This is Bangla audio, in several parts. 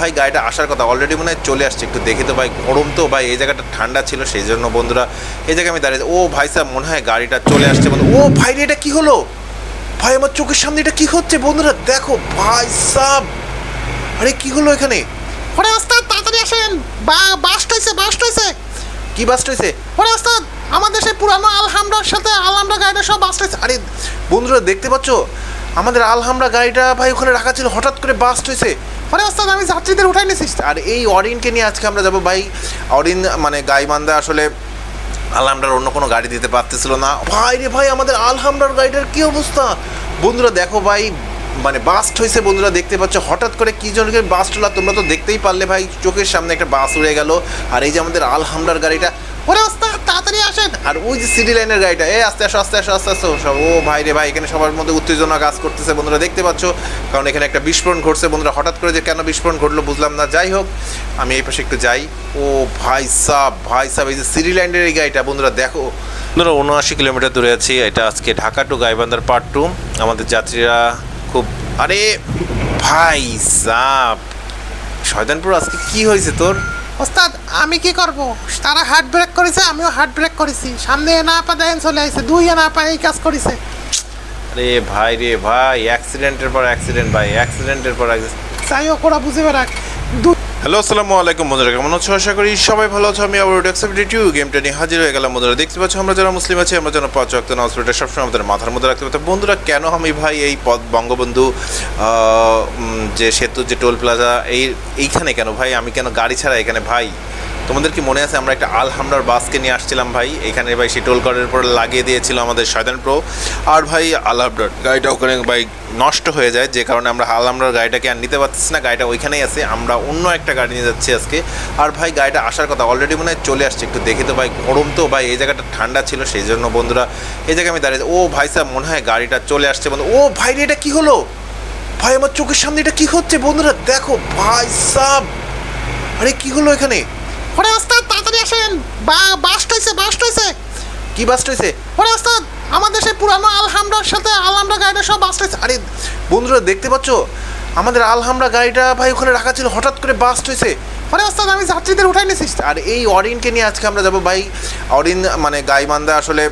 ভাই গাড়িটা আসার কথা অলরেডি মনে হয় চলে আসছে। একটু দেখি তো ভাই গরম তো ভাই এই জায়গাটা ঠান্ডা ছিল সেই জন্য বন্ধুরা এই জায়গায় আমি দাঁড়িয়ে ও ভাই সাহেব মনে হয় গাড়িটা চলে আসছে বন্ধু। ও ভাই রে, এটা কি হলো? ভাই আমার চোখের সামনে এটা কি হচ্ছে বন্ধুরা? দেখো ভাই সাহ আরে কি হলো এখানে? ওরে ওস্তাদ তাড়াতাড়ি আসেন। বা বাস্ট হয়েছে বাস্ট হয়েছে কি বাস্ট হয়েছে ওরে ওস্তাদ আমাদের সেই পুরানো আলহামরার সাথে আলহামরা গাড়িটা সব বাস্ট হয়েছে আরে বন্ধুরা দেখতে পাচ্ছ? আমাদের আলহামরা গাড়িটা ভাই ওখানে রাখা ছিল হঠাৎ করে বাস্ট হয়েছে ওরে ওস্তাদ, আমি যাত্রীদের উঠাই নিয়েছি আর এই অরিনকে নিয়ে আজকে আমরা যাব ভাই। অরিন মানে গাইবান্ধা আসলে আলহামরার অন্য কোনো গাড়ি দিতে পারতেছিল না। ভাই রে ভাই, আমাদের আলহামরার গাড়িটার কি অবস্থা? বন্ধুরা, দেখো ভাই মানে বাস্ট হয়েছে বন্ধুরা, দেখতে পাচ্ছ, হঠাৎ করে কি জনকে বাস্ট হলো। তোমরা তো দেখতেই পারলে ভাই, চোখের সামনে একটা বাস উড়ে গেল। আর এই যে আমাদের আলহামরার গাড়িটা, ওরে ওস্তাদ তাড়াতাড়ি আসেন। আর ওই যে সিডি লাইনের গাড়িটা এ আস্তে আসো আস্তে আসো আস্তে আসো। সব ও ভাই রে ভাই এখানে সবার মধ্যে উত্তেজনা কাজ করতেছে বন্ধুরা দেখতে পাচ্ছ? কারণ এখানে একটা বিস্ফোরণ ঘটছে। বন্ধুরা হঠাৎ করে যে কেন বিস্ফোরণ ঘটলো বুঝলাম না। যাই হোক আমি এই পাশে একটু যাই। ও ভাই সাহ ভাই সাহ এই যে সিডি লাইনের এই গাড়িটা বন্ধুরা দেখো। বন্ধুরা উনআশি কিলোমিটার দূরে আছি। এটা আজকে ঢাকা টু গাইবান্ধার পার্ট টু আমাদের যাত্রীরা খুব আরে ভাই সাহ শয়তানপুর আজকে কি হয়েছে তোর? ওস্তাদ আমি কি করব? তারা হার্ট ব্রেক করেছে আমিও হার্ট ব্রেক করেছি। সামনে না পা দেখেন চলে আসছে দুই না পা এই কাজ করেছে। আরে ভাই রে ভাই অ্যাক্সিডেন্টের পর অ্যাক্সিডেন্ট ভাই অ্যাক্সিডেন্টের পর অ্যাক্সিডেন্ট যাই হোক ওরা বুঝে বেড়াক। হ্যালো, আসসালামু আলাইকুম বন্ধুরা, কেমন আছো? আশা করি সবাই ভালো আছো। আমি আবার ডেক্সিবিলিটি গেমটা নিয়ে হাজির হয়ে গেলাম। বন্ধুরা, দেখতে পাচ্ছ, আমরা যারা মুসলিম আছি, আমরা যেন পাঁচ নামাজ পড়ে সবসময় আমাদের মাথার মধ্যে রাখতে পারতাম বন্ধুরা, কেন আমি ভাই এই পদ বঙ্গবন্ধু যে সেতু, যে টোল প্লাজা, এই, এইখানে কেন ভাই? আমি কেন গাড়ি ছাড়া এখানে ভাই? তোমাদের কি মনে আছে? আমরা একটা আলহামরার বাসকে নিয়ে আসছিলাম ভাই। এখানে ভাই সেই টোল কার্ডের উপর লাগিয়ে দিয়েছিল আমাদের শয়তান প্রো। আর ভাই, আলহামরার গাড়িটা ওখানে ভাই নষ্ট হয়ে যায়, যে কারণে আমরা আলহামরার গাড়িটাকে আর নিতে পারতেছি না। গাড়িটা ওইখানেই আছে, আমরা অন্য একটা গাড়ি নিয়ে যাচ্ছি আজকে। আর ভাই, গাড়িটা আসার কথা অলরেডি মনে হয় চলে আসছে, একটু দেখি তো ভাই, গরম তো ভাই, এই জায়গাটা ঠান্ডা ছিল, সেই জন্য বন্ধুরা এই জায়গায় আমি দাঁড়িয়ে ও ভাই সাহেব, মনে হয় গাড়িটা চলে আসছে বন্ধু। ও ভাই এটা কি হলো? ভাই, আমার চোখের সামনে এটা কি হচ্ছে বন্ধুরা? দেখো ভাই সাহ আরে কি হলো এখানে? ওরে ওস্তাদ তাড়াতাড়ি আসেন। বা বাস্ট হয়েছে বাস্ট হয়েছে কি বাস্ট হয়েছে ওরে ওস্তাদ আমাদের সেই পুরানো আলহামরার সাথে আলহামরা গাড়িটা সব বাস্ট হয়েছে আরে বন্ধুরা দেখতে পাচ্ছ? আমাদের আলহামরা গাড়িটা ভাই ওখানে রাখা ছিল হঠাৎ করে বাস্ট হয়েছে ওরে ওস্তাদ আমি যাত্রীদের উঠাই নিয়েছি আর এই অরিনকে নিয়ে আজকে আমরা যাব ভাই। অরিন মানে গাইবান্ধা আসলে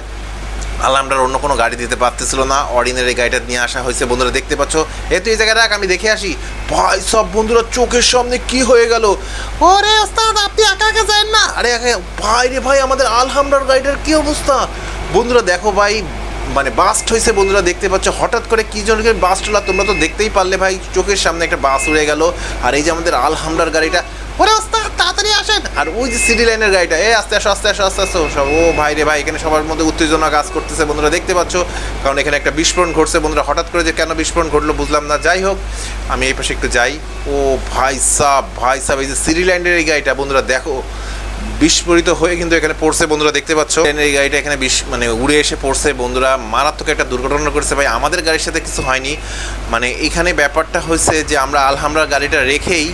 আলহামরার অন্য কোনো গাড়ি দিতে পারতেছিল না। অর্ডিনারি গাড়িটা নিয়ে আসা হয়েছে। বন্ধুরা দেখতে পাচ্ছ? এ তো এই জায়গায় আমি দেখে আসি। ভাই, সব বন্ধুরা চোখের সামনে কি হয়ে গেল? ওরে ওস্তাদ, আপনি একা একা যান না। আরে ভাই রে ভাই, আমাদের আলহামরার গাড়িটার কি অবস্থা? বন্ধুরা দেখো ভাই মানে বাস্ট হয়েছে বন্ধুরা, দেখতে পাচ্ছ? হঠাৎ করে কি জনকে বাস্ট হলো তোমরা তো দেখতেই পারলে ভাই, চোখের সামনে একটা বাস উড়ে গেল। আর এই যে আমাদের আলহামরার গাড়িটা ওরে ওস্তাদ তাড়াতাড়ি আসেন। আর ওই যে সিটি লাইনের গাড়িটা, এ আস্তে আসো আস্তে আসো আস্তে আসো, সব, ও ভাই রে ভাই, এখানে সবার মধ্যে উত্তেজনা কাজ করতেছে বন্ধুরা, দেখতে পাচ্ছ? কারণ এখানে একটা বিস্ফোরণ ঘটছে বন্ধুরা, হঠাৎ করে যে কেন বিস্ফোরণ ঘটলো বুঝলাম না, যাই হোক, আমি এই পাশে একটু যাই। ও ভাই সাহ ভাই সাহ এই যে সিটি লাইনের এই গাড়িটা, বন্ধুরা দেখো বিস্ফোরিত হয়ে কিন্তু এখানে পড়ছে বন্ধুরা দেখতে পাচ্ছ। ট্রেনের এই গাড়িটা এখানে বিশ মানে উড়ে এসে পড়ছে বন্ধুরা মারাত্মক একটা দুর্ঘটনা করেছে ভাই, আমাদের গাড়ির সাথে কিছু হয়নি। মানে এখানে ব্যাপারটা হয়েছে যে আমরা আলহামরা গাড়িটা রেখেই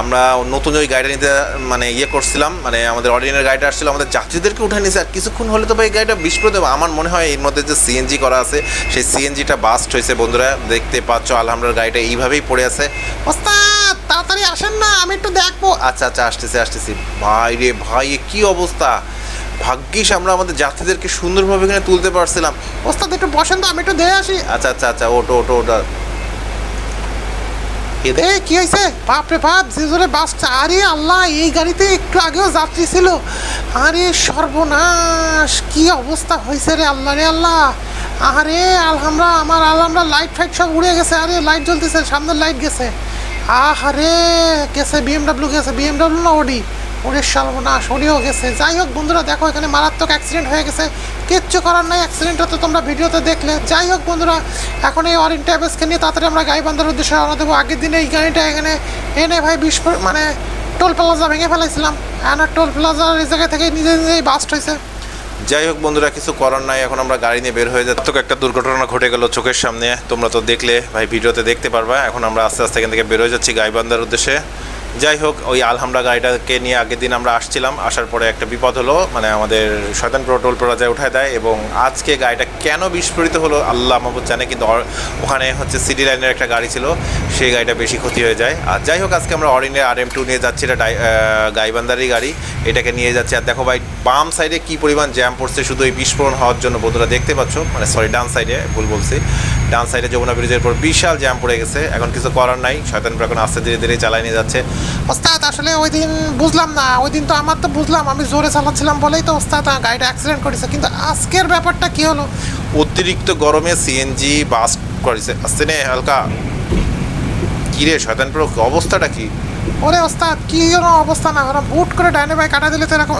আমরা নতুন ওই গাড়িটা নিতে মানে ইয়ে করছিলাম। মানে আমাদের অরিজিনাল গাড়িটা আসছিল, আমাদের যাত্রীদেরকে উঠে নিয়েছে। আর কিছুক্ষণ হলে তো ভাই গাড়িটা বিস্ফোরিত। আমার মনে হয় এর মধ্যে যে সিএনজি করা আছে, সেই সিএনজিটা বাস্ট হয়েছে বন্ধুরা। দেখতে পাচ্ছ আলহামরার গাড়িটা এইভাবেই পড়ে আছে। তাড়াতাড়ি আসেন না, আমি একটু দেখব। আচ্ছা আচ্ছা আসতেছি আসতেছি। ভাই রে ভাই এ কি অবস্থা? ভাগ্যিস আমরা আমাদের যাত্রীদেরকে সুন্দরভাবে এখানে তুলতে পারছিলাম। ওস্তাদ, একটু বসেন তো, আমি একটু দেখে আসি। আচ্ছা আচ্ছা আচ্ছা ওটো ওটো ওটা এ কি হয়েছে বাপরে বাপ যে জোরে বাসটা আরে আল্লাহ, এই গাড়িতে একটু আগেও যাত্রী ছিল। আরে সর্বনাশ, কি অবস্থা হয়েছে রে আল্লাহ রে আল্লাহ। আরে আলহামরা আমার আলহামরা লাইট ফাইট সব উড়ে গেছে। আরে লাইট জ্বলতেছে, সামনের লাইট গেছে। আহারে, গেছে বিএমডাব্লিউ গেছে বিএমডাব্লিউ না ওডি ওরে সর্বনাশ ওডিও গেছে। যাই হোক বন্ধুরা, দেখো এখানে মারাত্মক অ্যাক্সিডেন্ট হয়ে গেছে। কিচ্ছু করার নাই অ্যাক্সিডেন্টটা তো তোমরা ভিডিওতে দেখলে। যাই হোক বন্ধুরা, এখন এই অরিন ট্যাবেসকে নিয়ে তাড়াতাড়ি আমরা গাইবান্ধার উদ্দেশ্যে রওনা দেবো। আগের দিনে এই গাড়িটা এখানে এনে ভাই বিস্ফোর মানে টোল প্লাজা ভেঙে ফেলাইছিলাম। আর টোল প্লাজার এই জায়গা থেকে নিজে নিজেই বাস্ট হয়েছে। যাই হোক বন্ধুরা, কিছু করার নাই, এখন আমরা গাড়ি নিয়ে বের হয়ে যাচ্ছি একটা দুর্ঘটনা ঘটে গেল চোখের সামনে। তোমরা তো দেখলে, ভাই, ভিডিওতে দেখতে পারবা। এখন আমরা আস্তে আস্তে এখান থেকে বের হয়ে যাচ্ছি গাইবান্ধার উদ্দেশ্যে। যাই হোক ওই আলহামরা গাড়িটাকে নিয়ে আগের দিন আমরা আসছিলাম। আসার পরে একটা বিপদ হলো মানে আমাদের শয়তান টোল প্লাজায় উঠায় দেয় এবং আজকে গাড়িটা কেন বিস্ফোরিত হলো আল্লাহ মাহবুদ জানে কিন্তু ওখানে হচ্ছে সিটি লাইনের একটা গাড়ি ছিল সেই গাড়িটা বেশি ক্ষতি হয়ে যায়। আর যাই হোক আজকে আমরা অরিনের আর এম টু নিয়ে যাচ্ছি এটা আহ, গাড়ি এটাকে নিয়ে যাচ্ছি। আর দেখো ভাই বাম সাইডে কী পরিমাণ জ্যাম পড়ছে শুধু এই বিস্ফোরণ হওয়ার জন্য বন্ধুরা দেখতে পাচ্ছ মানে সরি ডান সাইডে ভুল বলছি। ডান সাইডে যমুনা ব্রিজের উপর বিশাল জ্যাম পড়ে গেছে। এখন কিছু করার নাই। শয়তানপুর এখন আস্তে ধীরে ধীরে চালাই নিয়ে যাচ্ছে। ওস্তাদ আসলে ওই দিন বুঝলাম না। ওই দিন তো আমার তো বুঝলাম। আমি জোরে চালাচ্ছিলাম বলেই তো ওস্তাদ গাড়িটা অ্যাক্সিডেন্ট করেছে। কিন্তু আজকের ব্যাপারটা কি হলো? অতিরিক্ত গরমে সিএনজি বাস করেছে। আসতে নে হালকা। কিরে শয়তানপুর অবস্থাটা কি? ওরে ওস্তাদ কি অবস্থা না ওরা বুট করে ডাইনে বাই কাটা দিলে তো এরকম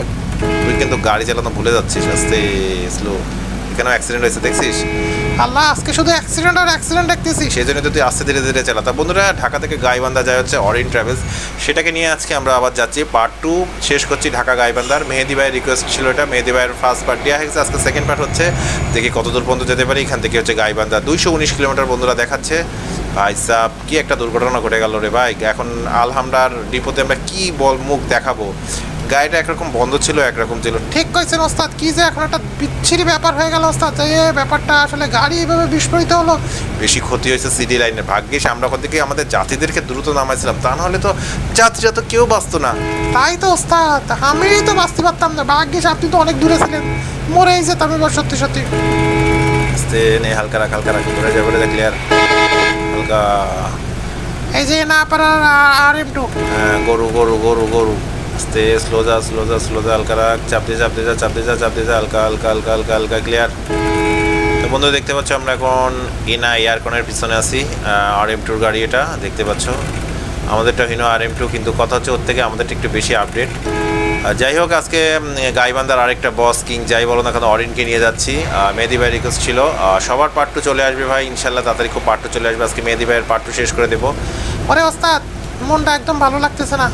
তুই কিন্তু গাড়ি চালানো ভুলে যাচ্ছিস। আস্তে স্লো এখানেও অ্যাক্সিডেন্ট হয়েছে দেখছিস? আল্লাহ, আজকে শুধু অ্যাক্সিডেন্ট আর অ্যাক্সিডেন্ট দেখতেছি। সেই জন্য তুই আস্তে ধীরে ধীরে চালা। তা বন্ধুরা, ঢাকা থেকে গাইবান্ধা যায় হচ্ছে অরিন ট্রাভেলস সেটাকে নিয়ে আজকে আমরা আবার যাচ্ছি। পার্ট টু শেষ করছি ঢাকা গাইবান্ধার। মেহেদি ভাইয়ের রিকোয়েস্ট ছিল এটা। মেহেদি ভাইয়ের ফার্স্ট পার্ট দেওয়া হয়েছে আজকে সেকেন্ড পার্ট হচ্ছে। দেখি কত দূর পর্যন্ত যেতে পারি। এখান থেকে হচ্ছে গাইবান্ধা। দুইশো উনিশ কিলোমিটার বন্ধুরা দেখাচ্ছে। ভাই সাহ কি একটা দুর্ঘটনা ঘটে গেল রে ভাই। এখন আলহামরার ডিপোতে আমরা কি বল মুখ দেখাবো? গাড়িটা একরকম বন্ধ ছিল একরকম ছিল। ঠিক কইছেন ওস্তাদ কি যে এখন একটা বিচ্ছিরি ব্যাপার হয়ে গেল ওস্তাদ যে ব্যাপারটা আসলে গাড়ি এইভাবে বিস্ফোরিত হলো। বেশি ক্ষতি হয়েছে সিডি লাইনের। ভাগ্যিস আমরা ওখান থেকে আমাদের জাতিদেরকে দ্রুত নামাইছিলাম তা নাহলে তো যাত্রীরা তো কেউ বাঁচতো না। তাই তো ওস্তাদ আমি তো বাঁচতে পারতাম না। ভাগ্যিস আপনি তো অনেক দূরে ছিলেন। মরে মরেই যেতাম এবার সত্যি সত্যি। আস্তে নে হালকা রাখ হালকা রাখ ঘুরে যাবে রে ক্লিয়ার হালকা। এই যে না পারার আর এম টু হ্যাঁ গরু গরু গরু গরু। আস্তে স্লো যা স্লো যা স্লো যা, হালকা রাখ, চাপ দিয়ে চাপ দিয়ে যা, চাপ দিয়ে যা, চাপ দিয়ে যা, হালকা হালকা হালকা হালকা হালকা ক্লিয়ার তো বন্ধু, দেখতে পাচ্ছ আমরা এখন ইনা এয়ারকনের পিছনে আছি আর এম টুর গাড়ি এটা, দেখতে পাচ্ছ। আমাদেরটা হিনো আর এম টু কিন্তু কথা হচ্ছে ওর থেকে আমাদেরটা একটু বেশি আপডেট যাই হোক, আজকে গাইবান্ধার আরেকটা বস কিং যাই বলো না কেন, অরিনকে নিয়ে যাচ্ছি। মেহেদি ভাই রিকোয়েস্ট ছিল। সবার পার্ট টু চলে আসবে ভাই, ইনশাল্লাহ তাড়াতাড়ি খুব পার্ট টু চলে আসবে। আজকে মেহেদি ভাইয়ের পার্ট টু শেষ করে দেবো। ওরে ওস্তাদ, মনটা একদম ভালো লাগতেছে না।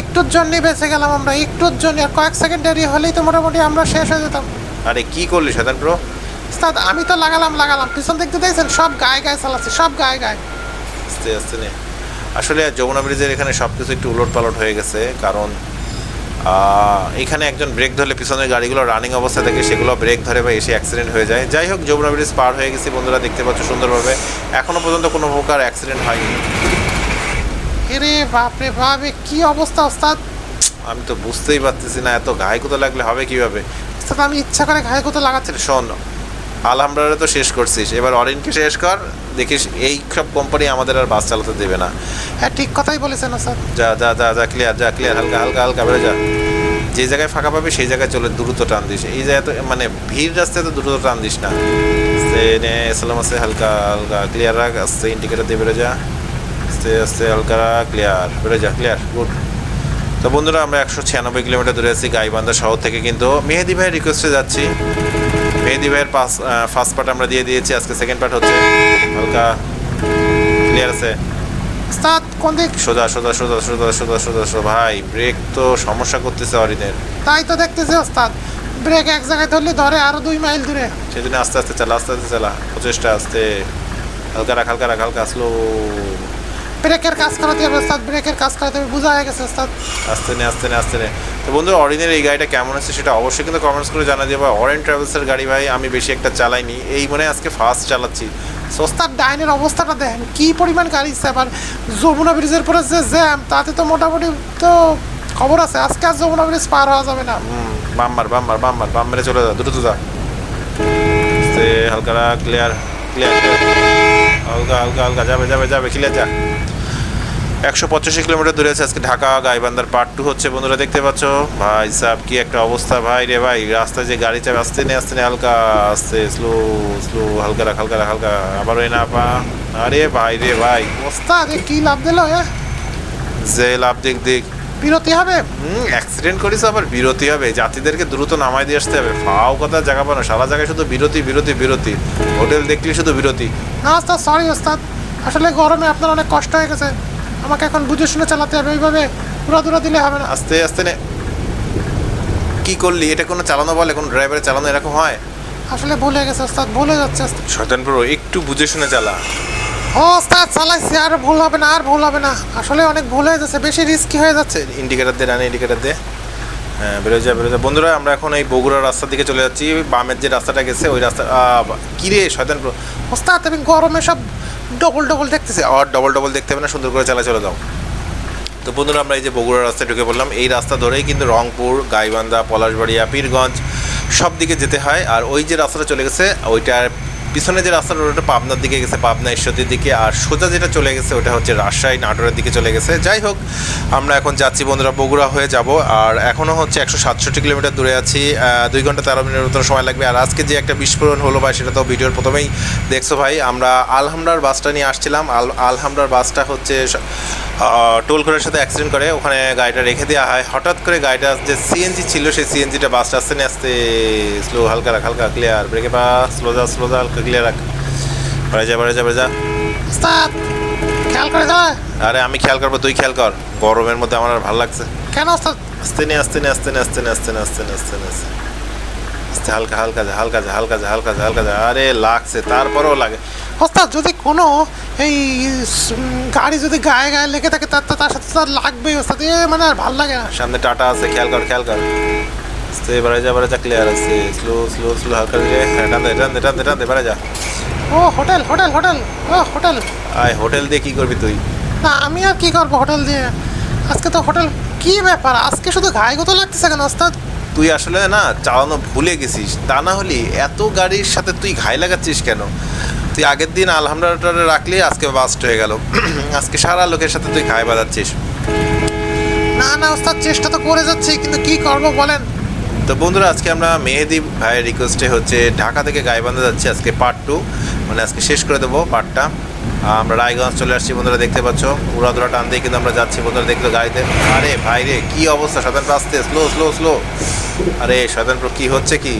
একটুর জন্যই বেঁচে গেলাম আমরা একটুর জন্য আর কয়েক সেকেন্ড দেরি হলেই তো মোটামুটি আমরা শেষ হয়ে যেতাম। আরে কি করলি শতান ব্রো ওস্তাদ আমি তো লাগালাম লাগালাম। পিছন দেখতে দেখছেন সব গায়ে গায়ে চালাচ্ছে সব গায়ে গায়ে। আস্তে আস্তে নে। আসলে যমুনা ব্রিজের এখানে সব কিছু একটু উলট পালট হয়ে গেছে কারণ এখানে একজন ব্রেক ধরলে পিছনের গাড়িগুলো রানিং অবস্থা থেকে সেগুলো ব্রেক ধরে বা এসে অ্যাক্সিডেন্ট হয়ে যায়। যাই হোক যমুনা ব্রিজ পার হয়ে গেছি বন্ধুরা দেখতে পাচ্ছ সুন্দরভাবে। এখনও পর্যন্ত কোনো প্রকার অ্যাক্সিডেন্ট হয়নি। এরে বাপরে বাপ কি অবস্থা ওস্তাদ? আমি তো বুঝতেই পারতেছি না এত গায়ে কোথাও লাগলে হবে কীভাবে? ওস্তাদ আমি ইচ্ছা করে ঘায়ে কোথাও লাগাচ্ছি। শোন আলহামরারে তো শেষ করছিস এবার অরিনকে শেষ কর দেখিস এই সব কোম্পানি আমাদের আর বাস চালাতে দেবে না। হ্যাঁ ঠিক কথাই বলেছেন ওস্তাদ। যা যা যা যা ক্লিয়ার যা ক্লিয়ার হালকা হালকা হালকা বেড়ে যা। যে জায়গায় ফাঁকা পাবি সেই জায়গায় চলে দ্রুত টান দিস। এই জায়গায় তো মানে ভিড় রাস্তায় তো দ্রুত টান দিস নে। সালাম আছে হালকা হালকা ক্লিয়ার রাখ আস্তে ইন্ডিকেটার দিয়ে বেড়ে যা। আস্তে আস্তে হালকা ক্লিয়ার বেড়ে যা ক্লিয়ার গুড তো বন্ধুরা আমরা একশো ছিয়ানব্বই কিলোমিটার দূরে আছি গাইবান্ধা শহর থেকে কিন্তু মেহেদি ভাইয়ের রিকোয়েস্টে যাচ্ছি। মেহেদি ভাইয়ের পাস ফার্স্ট পার্ট আমরা দিয়ে দিয়েছি আজকে সেকেন্ড পার্ট হচ্ছে। হালকা ক্লিয়ার আছে। কোন দিক? সোজা সোজা সোজা সোজা সোজা সোজা সোজা। ভাই ব্রেক তো সমস্যা করতেছে তাই তো দেখতেছি ওস্তাদ। ব্রেক এক জায়গায় ধরলে ধরে আরও দুই মাইল দূরে। সেই আস্তে আস্তে চালা আস্তে আস্তে চালা। প্রচেষ্টা আস্তে। হালকা রাখ হালকা রাখ হালকা স্লো ব্রেকের কাজ করাতে হবে ওস্তাদ ব্রেকের কাজ করাতে হবে বোঝা হয়ে গেছে ওস্তাদ। আস্তে নে আস্তে নে আস্তে নে। তো বন্ধু অরিনের এই গাড়িটা কেমন হচ্ছে সেটা অবশ্যই কিন্তু কমেন্টস করে জানা দিয়ে বা অরেন ট্রাভেলসের গাড়ি ভাই আমি বেশি একটা চালাইনি। এই মনে আজকে ফার্স্ট চালাচ্ছি। সস্তার ডাইনের অবস্থাটা দেখেন কি পরিমাণ গাড়ি আবার যমুনা ব্রিজের পরে যে জ্যাম তাতে তো মোটামুটি তো খবর আছে। আজকে আর যমুনা ব্রিজ পার হওয়া যাবে না। বাম্বার বাম্বার বাম্বার বাম মেরে চলে যা দ্রুত যা হালকা ক্লিয়ার ক্লিয়ার হালকা হালকা হালকা যাবে যাবে যাবে ক্লিয়ার যা। একশো পঁচাশি কিলোমিটার দূরে আছে আজকে ঢাকা গাইবান্ধার পার্ট টু হচ্ছে। বন্ধুরা দেখতে পাচ্ছ? ভাই সাহ কি একটা অবস্থা। ভাই রে ভাই রাস্তায় যে গাড়ি চাপে আসতে নেই আসতে নেই হালকা আসতে স্লো স্লো হালকা রাখ হালকা রাখ হালকা। আবার ওই না পা। আরে ভাই রে ভাই। এ কি লাভ দিল এ? যে লাভ দিক দিক। বিরতি হবে? হুম অ্যাক্সিডেন্ট করিস আবার বিরতি হবে। যাত্রীদেরকে দ্রুত নামাই দিয়ে আসতে হবে। ফাও কথা জায়গা পানো সারা জায়গায় শুধু বিরতি বিরতি বিরতি। হোটেল দেখলে শুধু বিরতি। না ওস্তাদ সরি ওস্তাদ। আসলে গরমে আপনার অনেক কষ্ট হয়ে গেছে। আমাকে এখন বুঝে শুনে চালাতে হবে এইভাবে দূরা দিলে হবে না। আস্তে আস্তে নে। কি করলি? এটা কোনো চালানো বলে? কোনো ড্রাইভারের চালানো এরকম হয়? আসলে ভুলে গেছে ওস্তাদ ভুলে যাচ্ছে ওস্তাদ। শয়তান প্রো একটু বুঝে শুনে চালা। ও ওস্তাদ চালাইছি আর ভুল হবে না আর ভুল হবে না। আসলে অনেক ভুল হয়ে যাচ্ছে বেশি রিস্কি হয়ে যাচ্ছে। ইন্ডিকেটার দে রানি ইন্ডিকেটার দে। হ্যাঁ বেরো যা বেরো যা। বন্ধুরা আমরা এখন এই বগুড়া রাস্তার দিকে চলে যাচ্ছি। বামের যে রাস্তাটা গেছে ওই রাস্তা আহ, কি রে শয়তান প্রো ওস্তাদ আমি গরমে সব ডবল ডবল দেখতেছে। আর ডবল ডবল দেখতে হবে না, সুন্দর করে চালা চলে যাও। তো বন্ধুরা, আমরা এই যে বগুড়া রাস্তায় ঢুকে পড়লাম, এই রাস্তা ধরেই কিন্তু রংপুর, গাইবান্ধা, পলাশবাড়িয়া, পীরগঞ্জ সব দিকে যেতে হয়। আর ওই যে রাস্তাটা চলে গেছে, ওইটার পিছনে যে রাস্তাটা ওটা পাবনার দিকে গেছে, পাবনা ঈশ্বরদীর দিকে। আর সোজা যেটা চলে গেছে, ওটা হচ্ছে রাজশাহী নাটোরের দিকে চলে গেছে। যাই হোক, আমরা এখন যাচ্ছি, বন্ধুরা, বগুড়া হয়ে যাব। আর এখনও হচ্ছে একশো সাতষট্টি কিলোমিটার দূরে আছি। দুই ঘণ্টা তেরো মিনিটের মতো সময় লাগবে। আর আজকে যে একটা বিস্ফোরণ হলো ভাই, সেটা তো ভিডিওর প্রথমেই দেখছ ভাই। আমরা আলহামরার বাসটা নিয়ে আসছিলাম। আল আলহামরার বাসটা হচ্ছে টোল করার সাথে অ্যাক্সিডেন্ট করে। ওখানে গাড়িটা রেখে দেওয়া হয়। হঠাৎ করে গাড়িটা যে সিএনজি ছিল, সেই সিএনজিটা বাসটা আসতে নিয়ে আসতে স্লো হালকা হালকা ক্লিয়ার ব্রেকে পা স্লো যা স্লো যা, হালকা ক্লিয়ার রাখ। বাড়ে যা বাড়ে যা বাড়ে যা। খেয়াল করে যায় আরে আমি খেয়াল করব তুই খেয়াল কর। গরমের মধ্যে আমার আর ভালো লাগছে। কেন আস্তে নে আস্তে নে আস্তে নে আস্তে নে আস্তে নে আস্তে নে আস্তে নে আস্তে আস্তে হালকা হালকা যা হালকা যা হালকা যা হালকা যা হালকা যা। আরে লাগছে তারপরেও লাগে। ওস্তাদ যদি কোনো এই গাড়ি যদি গায়ে গায়ে লেগে থাকে তার তার সাথে তার লাগবেই ওস্তাদ। এ মানে আর ভালো লাগে না। সামনে টাটা আছে খেয়াল কর খেয়াল কর। আস্তে বাড়ে যা বাড়ে যা ক্লিয়ার আছে স্লো স্লো স্লো হালকা দিয়ে হ্যাঁ টান দে টান দে টান দে টান দে বাড়ে যা ও হোটেল হোটেল হোটেল ও হোটেল আয় হোটেল দিয়ে কি করবি তুই না আমি আর কি করব হোটেল দিয়ে? আজকে তো হোটেল কি ব্যাপার? আজকে শুধু গায়ে গত লাগতেছে কেন ওস্তাদ? তুই আসলে না চালানো ভুলে গেছিস। তা না হলে এত গাড়ির সাথে তুই ঘাই লাগাচ্ছিস কেন? তুই আগের দিন আলহামদুলিল্লাহ রাখলি আজকে বাস্ট হয়ে গেল। আজকে সারা লোকের সাথে তুই ঘাই বাজাচ্ছিস না না ওস্তাদ চেষ্টা তো করে যাচ্ছি কিন্তু কি করব বলেন? তো বন্ধুরা, আজকে আমরা মেহেদি ভাইয়ের রিকোয়েস্টে হচ্ছে ঢাকা থেকে গাইবান্ধা যাচ্ছি আজকে পার্ট টু মানে আজকে শেষ করে দেবো পার্টটা আমরা রায়গঞ্জ চলে আসছি বন্ধুরা, দেখতে পাচ্ছ। উড়াধুরা টান দিয়ে কিন্তু আমরা যাচ্ছি বন্ধুরা, দেখল গাড়িতে। আরে ভাই রে, কি অবস্থা? শতান আসতে স্লো স্লো স্লো আরে শতান কি হচ্ছে কি?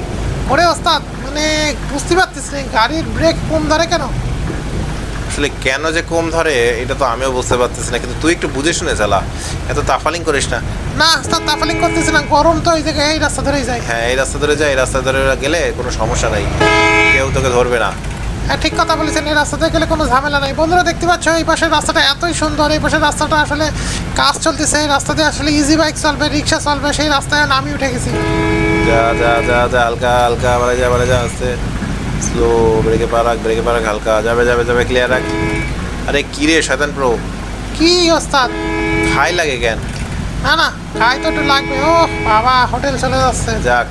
ওরে ওস্তাদ মানে বুঝতে পারতেছি গাড়ির ব্রেক কম ধরে কেন? আসলে কেন যে কম ধরে এটা তো আমিও বুঝতে পারতেছি না। কিন্তু তুই একটু বুঝে শুনে চালা এত তাফালিং করিস না। না ওস্তাদ তাফালিং করতেছি না। গরম তো ওই জায়গায় এই রাস্তা ধরেই যায়। হ্যাঁ এই রাস্তা ধরে যায় এই রাস্তা ধরে গেলে কোনো সমস্যা নাই। কেউ তোকে ধরবে না। হ্যাঁ ঠিক কথা বলেছেন এই রাস্তাতে গেলে কোনো ঝামেলা নাই। বন্ধুরা দেখতে পাচ্ছ এই পাশের রাস্তাটা এতই সুন্দর এই পাশের রাস্তাটা আসলে কাজ চলতেছে। এই রাস্তাতে আসলে ইজি বাইক চলবে রিক্সা চলবে সেই রাস্তায় আমি উঠে গেছি। যা যা যা যা হালকা হালকা বাড়ে যা বাড়ে যা আসতে। স্লো ব্রেকে পা রাখ ব্রেকে পা রাখ হালকা। যাবে যাবে যাবে ক্লিয়ার রাখ। আরে কি রে শয়তান প্রো কি ওস্তাদ খাই লাগে কেন? না না খাই তো একটু লাগবে। ও বাবা হোটেল চলে যাচ্ছে। যাক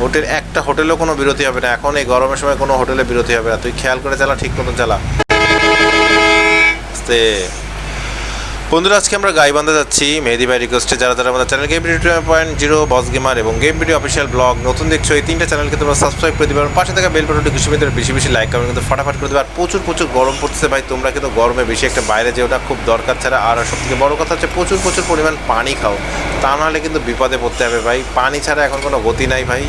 হোটেল একটা হোটেলেও কোনো বিরতি হবে না। এখন এই গরমের সময় কোনো হোটেলে বিরতি হবে না। তুই খেয়াল করে চালা ঠিক মতন চালা। আস্তে। বন্ধুরা, আজকে আমরা গাইবান্ধা যাচ্ছি। মেহেদি ভাই রিকোয়েস্টে যারা যারা আমাদের channel game video point zero boss gamer এবং গেম ভিডিও অফিসিয়াল ব্লগ নতুন দেখছ, এই তিনটা চ্যানেলকে তোমরা সাবস্ক্রাইব করে দিবে। আর পাশে থাকা বেল বাটনটি খুশি ভিতরে বেশি বেশি লাইক কমেন্ট কিন্তু ফটাফট করে দেবে। আর প্রচুর প্রচুর গরম পড়ছে ভাই, তোমরা কিন্তু গরমে বেশি একটা বাইরে যেও না, খুব দরকার ছাড়া। আর সব থেকে বড় কথা হচ্ছে, প্রচুর প্রচুর পরিমাণ পানি খাও। তা নাহলে কিন্তু বিপদে পড়তে হবে ভাই। পানি ছাড়া এখন কোনো গতি নাই ভাই।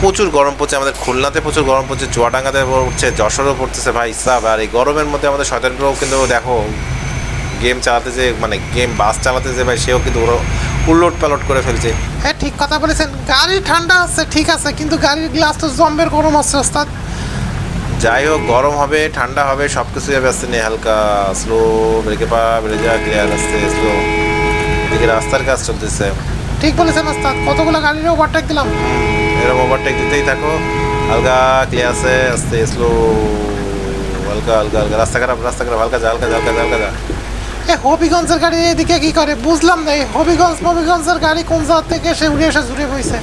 প্রচুর গরম পড়ছে, আমাদের খুলনাতে প্রচুর গরম পড়ছে, চুয়াডাঙ্গাতে পড়ছে, যশোরও পড়তেছে ভাই, সাব। আর এই গরমের মধ্যে আমাদের স্বতন্ত্রও কিন্তু দেখো গেম চালাতে যে মানে গেম বাস চালাতে যে ভাই সেও কিন্তু উল্লট পালট করে ফেলছে। হ্যাঁ ঠিক কথা বলেছেন। গাড়ি ঠান্ডা আছে ঠিক আছে কিন্তু গাড়ির গ্লাস তো জম্বের গরম আছে ওস্তাদ যাই হোক গরম হবে ঠান্ডা হবে সব কিছুই যাবে আসতে নেই হালকা স্লো ব্রেকে পা বেড়ে যা ক্লিয়ার আসতে স্লো এদিকে রাস্তার কাজ চলতেছে। ঠিক বলেছেন ওস্তাদ কতগুলো গাড়ির ওভারটেক দিলাম। এরকম ওভারটেক দিতেই থাকো। হালকা ক্লিয়ার আছে আস্তে স্লো হালকা হালকা হালকা রাস্তা খারাপ রাস্তা খারাপ হালকা যা হালকা যা হালকা যা হালকা যা। হবিগঞ্জের গাড়ি এদিকে কি করে? বুঝলাম না এই হবিগঞ্জ হবিগঞ্জের গাড়ি কোন জায়গা থেকে সে উড়ে এসে জুড়ে বইছে?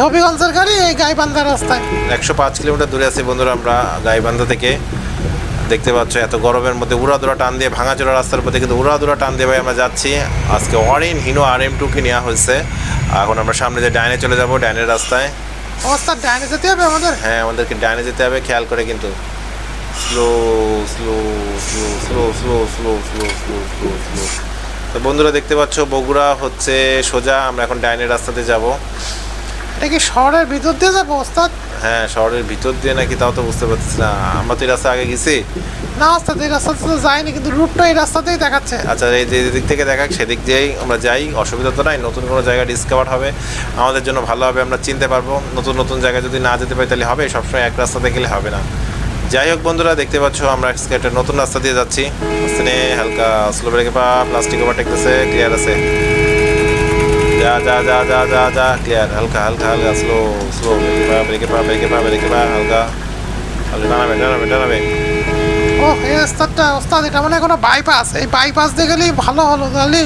হবিগঞ্জের গাড়ি এই গাইবান্ধা রাস্তায়। একশো পাঁচ কিলোমিটার দূরে আছি বন্ধুরা আমরা গাইবান্ধা থেকে। দেখতে পাচ্ছ এত গরমের মধ্যে উড়াদুরা টান দিয়ে ভাঙাচোরা রাস্তার মধ্যে কিন্তু উড়াদুরা টান দিয়ে ভাই আমরা যাচ্ছি। আজকে অরিন হিনো আর এম টুকে নেওয়া হয়েছে। এখন আমরা সামনে যে ডাইনে চলে যাব ডাইনের রাস্তায়। ওস্তাদ ডাইনে যেতে হবে আমাদের? হ্যাঁ আমাদেরকে ডাইনে যেতে হবে খেয়াল করে কিন্তু। Slow slow slow slow slow slow slow slow slow slow তো বন্ধুরা দেখতে পাচ্ছ বগুড়া হচ্ছে সোজা আমরা এখন ডাইনের রাস্তাতে যাব। এটা কি শহরের ভিতর দিয়ে যাব ওস্তাদ? হ্যাঁ শহরের ভিতর দিয়ে নাকি তাও তো বুঝতে পারছি না। আমরা তো এই রাস্তা আগে গেছি। না ওস্তাদ এই রাস্তাতে তো যাইনি কিন্তু রুটটা এই রাস্তাতেই দেখাচ্ছে। আচ্ছা এই যে দিক থেকে দেখাক সেদিক দিয়েই আমরা যাই। অসুবিধা তো নাই নতুন কোনো জায়গা ডিসকভার হবে। আমাদের জন্য ভালো হবে আমরা চিনতে পারব। নতুন নতুন জায়গায় যদি না যেতে পারি তাহলে হবে সবসময় এক রাস্তাতে গেলে হবে না। যাই হোক বন্ধুরা, দেখতে পাচ্ছ আমরা একটা নতুন রাস্তা দিয়ে যাচ্ছি। আস্তে হালকা স্লো ব্রেকে পা প্লাস্টিক ওভারটেকতেছে ক্লিয়ার আছে। যা যা যা যা যা যা ক্লিয়ার হালকা হালকা হালকা স্লো স্লো ব্রেকে পা ব্রেকে পা ব্রেকে পা ব্রেকে পা, হালকা। হালকা টানাবে টানাবে টানাবে ও, এই রাস্তাটা, ওস্তাদ, এটা মানে কোনো বাইপাস এই বাইপাস দিয়ে গেলেই ভালো হলো, তাহলে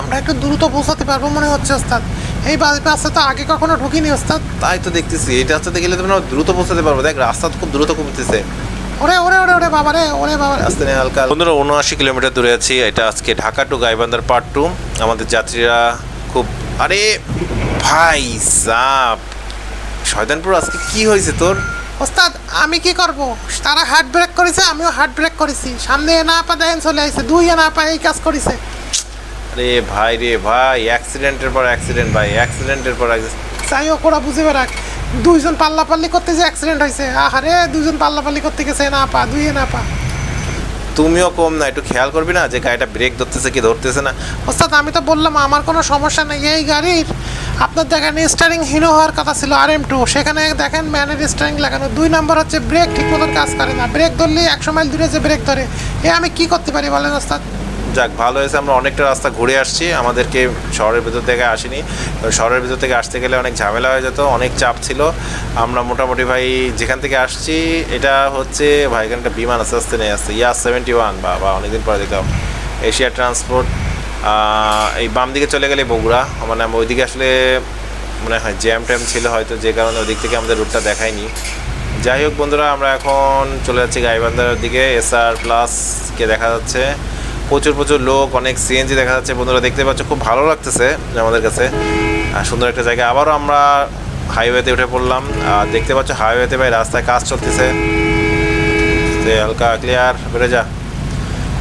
আমরা একটু দ্রুত পৌঁছাতে পারব মনে হচ্ছে, ওস্তাদ। এই বাইপাসে তো আগে কখনো ঢুকিনি ওস্তাদ। তাই তো দেখতেছি। এটা রাস্তাতে গেলে তো দ্রুত পৌঁছাতে পারব। দেখ রাস্তা তো খুব দ্রুত কমতেছে। ওরে ওরে ওরে ওরে বাবা রে ওরে বাবা রে। রাস্তা নিয়ে হালকা। বন্ধুরা উনআশি কিলোমিটার দূরে আছি। এটা আজকে ঢাকা টু গাইবান্ধার পার্ট টু আমাদের যাত্রীরা খুব আরে ভাই সাপ। শয়তানপুর আজকে কি হয়েছে তোর? ওস্তাদ আমি কি করব? তারা হার্ট ব্রেক করেছে আমিও হার্ট ব্রেক করেছি। সামনে না পা দেন চলে আসছে দুই না পা এই কাজ করেছে। আরে ভাই রে ভাই অ্যাক্সিডেন্টের পর অ্যাক্সিডেন্ট ভাই অ্যাক্সিডেন্টের পর। যাই হোক, ওরা বুঝে বেড়াক। দুইজন পাল্লাপাল্লি করতে যে অ্যাক্সিডেন্ট হয়েছে, আহারে, দুইজন পাল্লাপাল্লি করতে গেছে না পা, দুই না পা। তুমিও কম না, একটু খেয়াল করবি না, যে গাড়িটা ব্রেক ধরতেছে কি ধরতেছে না। ওস্তাদ, আমি তো বললাম, আমার কোনো সমস্যা নেই, এই গাড়ির আপনার দেখেন স্টারিং হিনো হওয়ার কথা ছিল আর এম টু সেখানে দেখেন, ম্যানের স্টারিং লাগানো। দুই নম্বর হচ্ছে ব্রেক ঠিক মতন কাজ করে না। ব্রেক ধরলে একশো মাইল দূরে যে ব্রেক ধরে। এ আমি কি করতে পারি বলেন, ওস্তাদ? যাক, ভালো হয়েছে, আমরা অনেকটা রাস্তা ঘুরে আসছি। আমাদেরকে শহরের ভিতর থেকে আসিনি। শহরের ভিতর থেকে আসতে গেলে অনেক ঝামেলা হয়ে যেত, অনেক চাপ ছিল। আমরা মোটামুটি ভাই যেখান থেকে আসছি, এটা হচ্ছে, ভাই, এখানে একটা বিমান আস্তে আস্তে নিয়ে আসছে। ইয়াস সেভেন্টি ওয়ান বা বা অনেকদিন পরে দেখলাম। এশিয়া ট্রান্সপোর্ট এই বাম দিকে চলে গেলে বগুড়া। মানে ওইদিকে আসলে মনে হয় জ্যাম ট্যাম ছিল, হয়তো যে কারণে ওদিক থেকে আমাদের রুটটা দেখায়নি। যাই হোক বন্ধুরা, আমরা এখন চলে যাচ্ছি গাইবান্ধার দিকে এসআর প্লাসকে দেখা যাচ্ছে। প্রচুর প্রচুর লোক অনেক সিএনজি দেখা যাচ্ছে বন্ধুরা দেখতে পাচ্ছ খুব ভালো লাগতেছে আমাদের কাছে। আর সুন্দর একটা জায়গা আবারও আমরা হাইওয়েতে উঠে পড়লাম। আর দেখতে পাচ্ছ হাইওয়েতে ভাই রাস্তায় কাজ চলতেছে। হালকা ক্লিয়ার বেড়ে যা।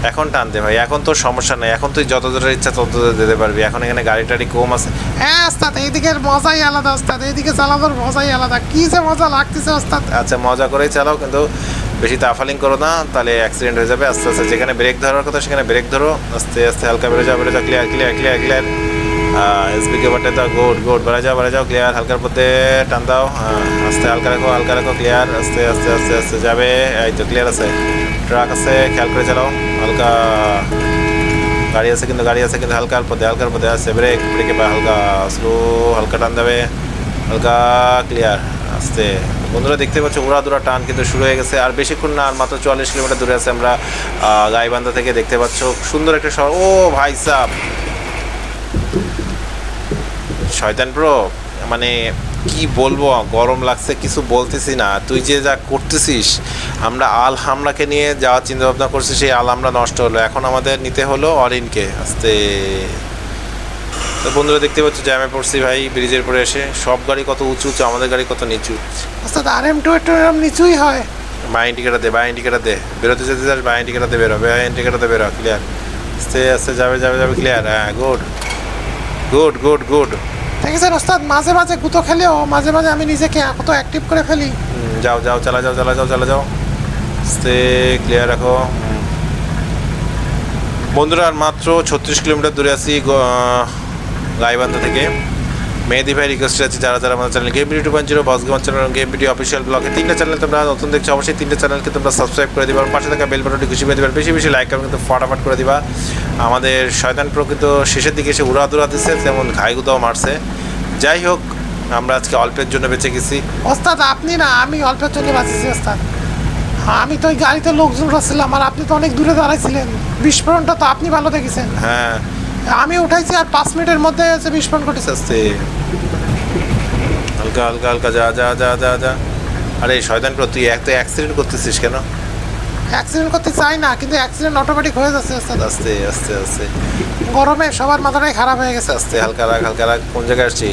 এখন টানতে ভাই এখন তোর সমস্যা নেই এখন তুই যত দূরের ইচ্ছা তত দূরে যেতে পারবি। এখন এখানে গাড়ি টাড়ি কম আছে। হ্যাঁ ওস্তাদ এইদিকের মজাই আলাদা ওস্তাদ। এইদিকে চালানোর মজাই আলাদা। কি যে মজা লাগতেছে ওস্তাদ। আচ্ছা মজা করেই চালাও কিন্তু বেশি তাফালিং করো না, তাহলে অ্যাক্সিডেন্ট হয়ে যাবে। আস্তে আস্তে যেখানে ব্রেক ধরার কথা, সেখানে ব্রেক ধরো। আস্তে আস্তে হালকা বেড়ে যাও বেড়ে যাও ক্লিয়ার ক্লিয়ার ক্লিয়ার ক্লিয়ার এসবি কে বাটে দাও গুড গুড বেড়ে যাও বেড়ে যাও ক্লিয়ার হালকার মধ্যে টান দাও। আস্তে হালকা রাখো হালকা রাখো ক্লিয়ার আস্তে আস্তে আস্তে আস্তে যাবে। এই তো ক্লিয়ার আছে। ট্রাক আছে, খেয়াল করে চালাও। হালকা গাড়ি আছে কিন্তু, গাড়ি আছে কিন্তু হালকার পথে হালকার পথে আছে। ব্রেক ব্রেকে হালকা স্লো হালকা টান দেবে। হালকা ক্লিয়ার আস্তে। বন্ধুরা দেখতে পাচ্ছ উড়া দুরা টান কিন্তু শুরু হয়ে গেছে। আর বেশিক্ষণ না, আর মাত্র চুয়াল্লিশ কিলোমিটার দূরে আছে আমরা গাইবান্ধা থেকে দেখতে পাচ্ছ। সুন্দর একটা শহর। ও ভাই সাহ শয়তান প্রো মানে কি বলব, গরম লাগছে, কিছু বলতেছি না। তুই যে যা করতেছিস, আমরা আল হামরাকে নিয়ে যাওয়ার চিন্তা ভাবনা করছি, সেই আল হামরা নষ্ট হলো। এখন আমাদের নিতে হলো অরিনকে আস্তে। তো বন্ধুরা দেখতে পাচ্ছ জ্যামে পড়ছি ভাই ব্রিজের পরে এসে। সব গাড়ি কত উঁচু উঁচু আমাদের গাড়ি কত নিচু। ওস্তাদ আর এম টু একটু এরকম নিচুই হয়। বাই ইন্ডিকেটার দে বাই ইন্ডিকেটার দে। বেরোতে যেতে যাস বাই ইন্ডিকেটার দে বেরো। বাই ইন্ডিকেটার দে বেরো। ক্লিয়ার আস্তে আস্তে যাবে যাবে যাবে ক্লিয়ার হ্যাঁ গুড গুড গুড গুড দেখেছেন ওস্তাদ মাঝে মাঝে গুতো খেলেও মাঝে মাঝে আমি নিজেকে কত অ্যাক্টিভ করে ফেলি। যাও যাও চালা যাও চালা যাও চালা যাও। আস্তে ক্লিয়ার রাখো। বন্ধুরা আর মাত্র ছত্রিশ কিলোমিটার দূরে আছি গাইবান্ধা থেকে। মেহেদি ভাই রিকোয়েস্ট আছে যারা যারা আমাদের চ্যানেল গেম ভিডিও জিরো বসগমান চ্যানেল এবং গেম ভিডিও অফিসিয়াল ব্লগে তিনটা চ্যানেল তোমরা নতুন দেখছ অবশ্যই তিনটা চ্যানেলকে তোমরা সাবস্ক্রাইব করে দিবা। পাশে থাকা বেল বাটনটি খুশি করে দিবা। বেশি বেশি লাইক এবং কিন্তু ফটাফট করে দিবা। আমাদের শয়তান প্রকৃত শেষের দিকে এসে উড়া দুরা দিচ্ছে তেমন ঘাই গুদাও মারছে। যাই হোক আমরা আজকে অল্পের জন্য বেঁচে গেছি। ওস্তাদ আপনি না আমি অল্পের জন্য বাঁচেছি ওস্তাদ। আমি তো ওই গাড়িতে লোকজন ছিলাম আর আপনি তো অনেক দূরে দাঁড়াইছিলেন। বিস্ফোরণটা তো আপনি ভালো দেখেছেন। হ্যাঁ আমি উঠাইছি আর পাঁচ মিনিটের মধ্যে আছে বিস্ফোরণ ঘটেছে আসছে হালকা হালকা হালকা, যা যা যা যা। যা আরে শয়তান তুই এত অ্যাক্সিডেন্ট করতেছিস কেন? অ্যাক্সিডেন্ট করতে চাই না কিন্তু অ্যাক্সিডেন্ট অটোমেটিক হয়ে যাচ্ছে ওস্তাদ আস্তে আস্তে আস্তে গরমে সবার মাথাটাই খারাপ হয়ে গেছে আস্তে হালকা রাখ হালকা রাখ কোন জায়গায় আসছি?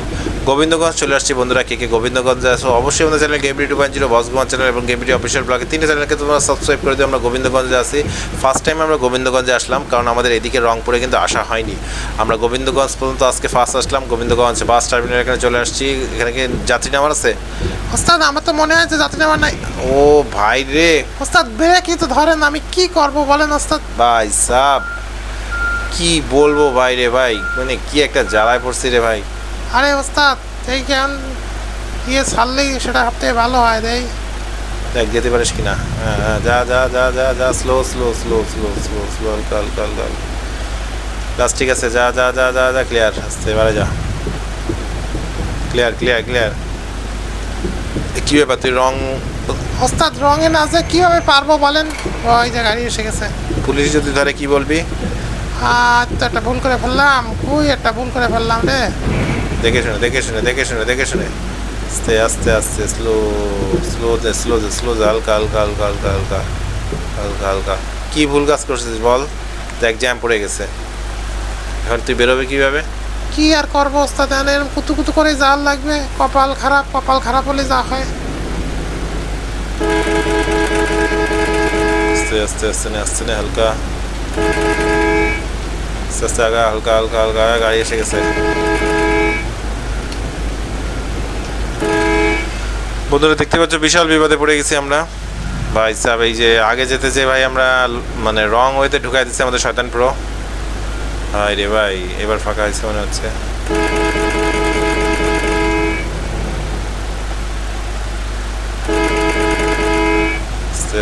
গোবিন্দগঞ্জ চলে আসছি বন্ধুরা কে কে গোবিন্দগঞ্জে আসো অবশ্যই আমাদের channel GameBD two point zero বসগঞ্জ channel এবং গেমবিডি অফিসিয়াল ব্লগে তিনটে চ্যানেলকে তোমরা সাবস্ক্রাইব করে দিও আমরা গোবিন্দগঞ্জে আসি ফার্স্ট টাইম আমরা গোবিন্দগঞ্জে আসলাম কারণ আমাদের এদিকে রংপুরে কিন্তু আসা হয়নি। আমরা গোবিন্দগঞ্জ পর্যন্ত আজকে ফার্স্ট আসলাম গোবিন্দগঞ্জ বাস টার্মিনাল এখানে চলে আসছি। এখানে কি যাত্রী নামার আছে? ওস্তাদ আমার তো মনে হয়েছে যাত্রী নেওয়ার নাই। ও ভাই রে। ওস্তাদ ব্রেকই তো ধরেন আমি কি করব বলেন ওস্তাদ? ভাই সাব কি বলব ভাই রে ভাই? মানে কি একটা জ্বালায় পড়ছি রে ভাই? আরে ওস্তাদ এই কেন? ইয়ে ছাড়লেই সেটা সবথেকে ভালো হয় দেই। দেখ যেতে পারিস কিনা? হ্যাঁ হ্যাঁ যা যা যা যা যা slow slow slow slow slow slow হালকা হালকা হালকা। বাস ঠিক আছে যা যা যা যা যা ক্লিয়ার আসতে এবারে যা। ক্লিয়ার ক্লিয়ার ক্লিয়ার কী ব্যাপার? তুই রং ওস্তাদ রঙে না যে কীভাবে পারব বলেন? ওই যে গাড়ি এসে গেছে। পুলিশ যদি ধরে কি বলবি? আর তো একটা ভুল করে ফেললাম। কুই একটা ভুল করে ফেললাম রে? দেখে শুনে দেখে শুনে দেখে শুনে দেখে শুনে। আস্তে আস্তে আস্তে স্লো স্লো দে স্লো দে স্লো দে হালকা হালকা হালকা হালকা হালকা হালকা হালকা। কি ভুল কাজ করছিস বল? দেখ জ্যাম পড়ে গেছে। এখন তুই বেরোবে কীভাবে? কি আর করব ওস্তাদ? এরকম কুতু কুতু করে জাল লাগবে। কপাল খারাপ কপাল খারাপ হলে যা হয়। আস্তে আস্তে আস্তে আস্তে নে হালকা আস্তে আস্তে আগা হালকা হালকা হালকা গাড়ি এসে গেছে বন্ধুরা, দেখতে পাচ্ছ, বিশাল বিপদে পড়ে গেছি আমরা। ভাই সাহেব, এই যে আগে যেতে যে ভাই আমরা মানে রং ওয়েতে ঢুকাই দিচ্ছে আমাদের শয়তান প্রো। হাই রে ভাই, এবার ফাঁকা হয়েছে মনে হচ্ছে।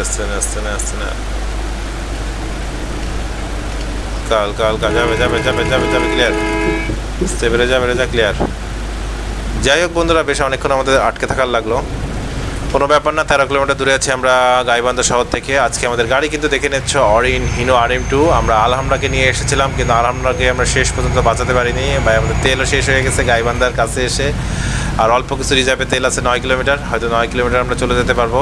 আস্তে না আস্তে না আস্তে না যাবে যাবে যাবে যাবে যাবে ক্লিয়ার যাই হোক, বন্ধুরা, বেশ অনেকক্ষণ আমাদের আটকে থাকার লাগল। কোনো ব্যাপার না, তেরো কিলোমিটার দূরে আছি আমরা গাইবান্ধা শহর থেকে। আজকে আমাদের গাড়ি কিন্তু দেখে নিচ্ছ অরিন হিনো আর এম টু আমরা আলহামরাকে নিয়ে এসেছিলাম, কিন্তু আলহামরাকে আমরা শেষ পর্যন্ত বাঁচাতে পারিনি। ভাই, আমাদের তেলও শেষ হয়ে গেছে গাইবান্ধার কাছে এসে। আর অল্প কিছু রিজার্ভে তেল আছে নয় কিলোমিটার। হয়তো নয় কিলোমিটার আমরা চলে যেতে পারব।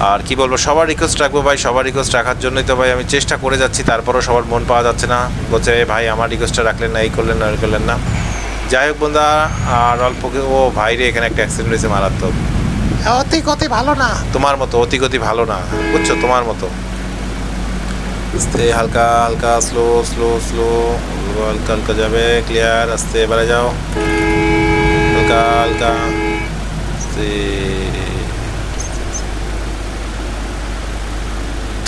আর কি বলব সবার রিকোয়েস্ট রাখব ভাই সবার রিকোয়েস্ট রাখার জন্যই তো ভাই আমি চেষ্টা করে যাচ্ছি তারপরও সবার মন পাওয়া যাচ্ছে না। বলছে "এ ভাই আমার রিকোয়েস্টটা রাখলেন না এই করলেন না ওই করলেন না। যাই হোক বন্ধুরা আর অল্প ও ভাই রে এখানে একটা অ্যাক্সিডেন্ট হয়েছে মারাত্মক। অতি গতি ভালো না। তোমার মতো অতি গতি ভালো না বুঝছ? তোমার মতো। আস্তে হালকা হালকা স্লো স্লো স্লো হালকা হালকা যাবে ক্লিয়ার আস্তে এবারে যাও। হালকা হালকা আস্তে।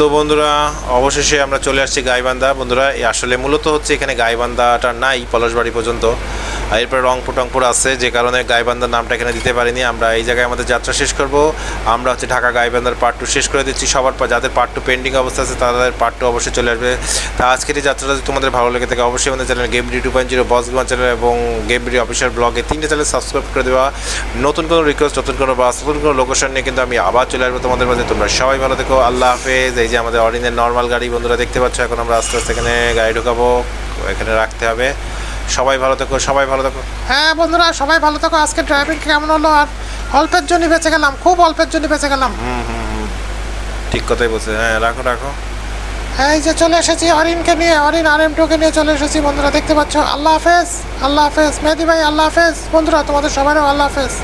তো বন্ধুরা, অবশেষে আমরা চলে আসছি গাইবান্ধা। বন্ধুরা আসলে মূলত হচ্ছে এখানে গাইবান্ধাটা নাই, পলাশবাড়ি পর্যন্ত। আর এরপরে রংপুর টংপুর আছে, যে কারণে গাইবান্ধার নামটা এখানে দিতে পারিনি। আমরা এই জায়গায় আমাদের যাত্রা শেষ করব। আমরা হচ্ছে ঢাকা গাইবান্ধার পার্ট টু শেষ করে দিচ্ছি। সবার যাদের পার্ট টু পেন্ডিং অবস্থা আছে, তাদের পার্ট টু অবশ্যই চলে আসবে। তা আজকের এই যাত্রাটা যদি তোমাদের ভালো লেগে থাকে, অবশ্যই আমাদের channel game D two point zero boss gamer channel এবং গেম ডি অফিসিয়াল ব্লগে তিনটে চ্যানেল সাবস্ক্রাইব করে দেওয়া। নতুন কোনো রিকোয়েস্ট নতুন কোনো বাস নতুন কোনো লোকেশন নিয়ে কিন্তু আমি আবার চলে আসব তোমাদের মাঝে। তোমরা সবাই ভালো থেকো, আল্লাহ হাফেজ। এই যে আমাদের অরিনের নর্মাল গাড়ি বন্ধুরা দেখতে পাচ্ছ, এখন আমরা আস্তে আস্তে এখানে গাড়ি ঢোকাবো। এখানে রাখতে হবে। সবাই ভালো থাকো সবাই ভালো থাকো। হ্যাঁ বন্ধুরা সবাই ভালো থাকো। আজকে ড্রাইভিং কেমন হলো? আর অল্পের জন্য বেঁচে গেলাম খুব অল্পের জন্য বেঁচে গেলাম। হুম হুম ঠিক কথাই বলছে। হ্যাঁ রাখো রাখো। হ্যাঁ এই যে চলে এসেছি অরিনকে নিয়ে অরিন আর এম টুকে নিয়ে চলে এসেছি বন্ধুরা দেখতে পাচ্ছ? আল্লাহ হাফেজ আল্লাহ হাফেজ। মেহেদি ভাই আল্লাহ হাফেজ। বন্ধুরা তোমাদের সবারও আল্লাহ হাফেজ।